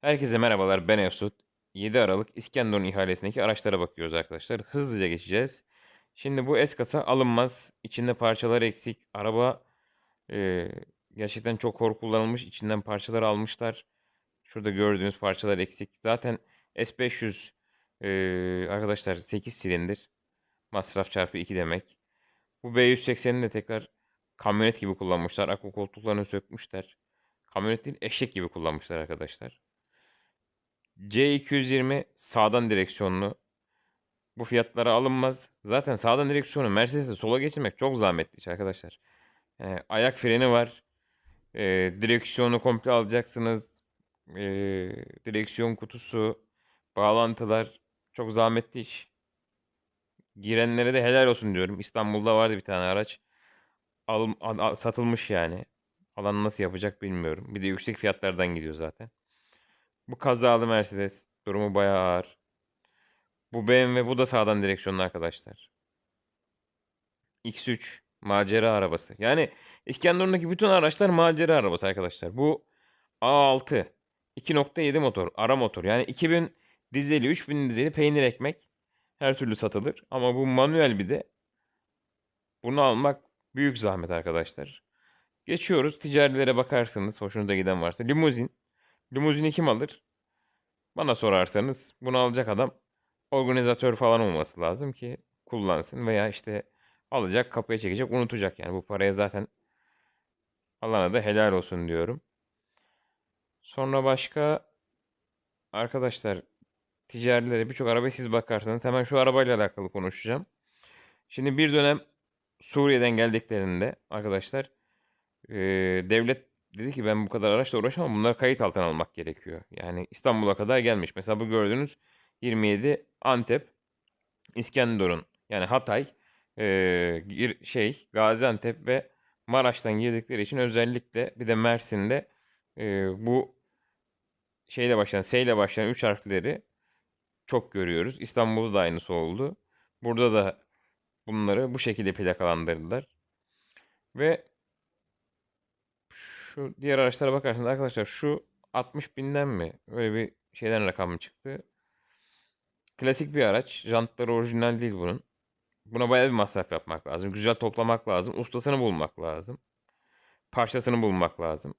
Herkese merhabalar ben Efsut. 7 Aralık İskenderun ihalesindeki araçlara bakıyoruz arkadaşlar. Hızlıca geçeceğiz. Şimdi bu S-kasa alınmaz. İçinde parçalar eksik. Araba e, gerçekten çok hor kullanılmış. İçinden parçalar almışlar. Şurada gördüğünüz parçalar eksik. Zaten S500 e, arkadaşlar 8 silindir. Masraf çarpı 2 demek. Bu B180'i de tekrar kamyonet gibi kullanmışlar. Akü koltuklarını sökmüşler. Kamyonet değil eşek gibi kullanmışlar arkadaşlar. C220 sağdan direksiyonlu. Bu fiyatlara alınmaz. Zaten sağdan direksiyonu Mercedes'e sola geçirmek çok zahmetli iş arkadaşlar. Yani ayak freni var. Ee, direksiyonu komple alacaksınız. Ee, direksiyon kutusu, bağlantılar çok zahmetli iş. Girenlere de helal olsun diyorum. İstanbul'da vardı bir tane araç. Al- al- satılmış yani. Alan nasıl yapacak bilmiyorum. Bir de yüksek fiyatlardan gidiyor zaten. Bu kazalı Mercedes. Durumu bayağı ağır. Bu BMW bu da sağdan direksiyonlu arkadaşlar. X3 macera arabası. Yani İskenderun'daki bütün araçlar macera arabası arkadaşlar. Bu A6 2.7 motor, ara motor. Yani 2000 dizeli, 3000 dizeli peynir ekmek her türlü satılır. Ama bu manuel bir de bunu almak büyük zahmet arkadaşlar. Geçiyoruz. Ticarilere bakarsınız. Hoşunuza giden varsa. Limuzin. Limuzini kim alır? Bana sorarsanız bunu alacak adam organizatör falan olması lazım ki kullansın veya işte alacak kapıya çekecek unutacak yani bu paraya zaten alana da helal olsun diyorum. Sonra başka arkadaşlar ticarilere birçok arabaya siz bakarsanız hemen şu arabayla alakalı konuşacağım. Şimdi bir dönem Suriye'den geldiklerinde arkadaşlar eee, devlet dedi ki ben bu kadar araçla uğraşamam. Bunları kayıt altına almak gerekiyor. Yani İstanbul'a kadar gelmiş. Mesela bu gördüğünüz 27 Antep, İskenderun yani Hatay, gir- şey Gaziantep ve Maraş'tan girdikleri için özellikle bir de Mersin'de eee, bu şeyle başlayan, S ile başlayan 3 harfleri çok görüyoruz. İstanbul'da da aynısı oldu. Burada da bunları bu şekilde plakalandırdılar. Ve şu diğer araçlara bakarsanız arkadaşlar şu 60 binden mi? Öyle bir şeyden rakam çıktı. Klasik bir araç. Jantları orijinal değil bunun. Buna bayağı bir masraf yapmak lazım. Güzel toplamak lazım. Ustasını bulmak lazım. Parçasını bulmak lazım.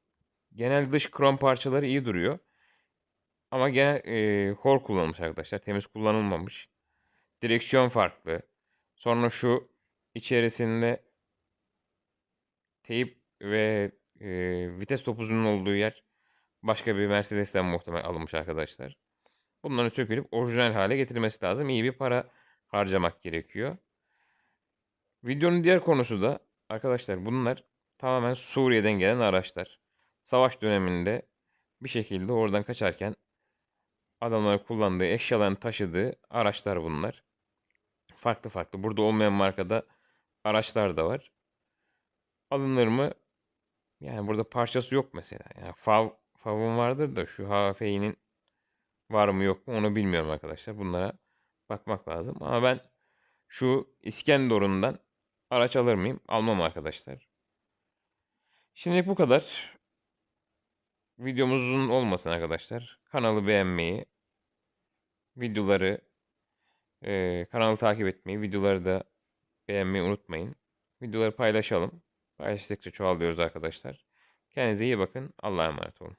Genel dış krom parçaları iyi duruyor. Ama genel e, hor kullanılmış arkadaşlar. Temiz kullanılmamış. Direksiyon farklı. Sonra şu içerisinde teyip ve e, vites topuzunun olduğu yer başka bir Mercedes'ten muhtemel alınmış arkadaşlar. Bunların sökülüp orijinal hale getirilmesi lazım. İyi bir para harcamak gerekiyor. Videonun diğer konusu da arkadaşlar bunlar tamamen Suriye'den gelen araçlar. Savaş döneminde bir şekilde oradan kaçarken adamların kullandığı, eşyalarını taşıdığı araçlar bunlar. Farklı farklı. Burada olmayan markada araçlar da var. Alınır mı? Yani burada parçası yok mesela. Yani fav, favun vardır da şu HF'nin var mı yok mu onu bilmiyorum arkadaşlar. Bunlara bakmak lazım. Ama ben şu İskenderun'dan araç alır mıyım? Almam arkadaşlar. Şimdilik bu kadar. Videomuz uzun olmasın arkadaşlar. Kanalı beğenmeyi, videoları, eee, kanalı takip etmeyi, videoları da beğenmeyi unutmayın. Videoları paylaşalım. Paylaştıkça çoğalıyoruz arkadaşlar. Kendinize iyi bakın. Allah'a emanet olun.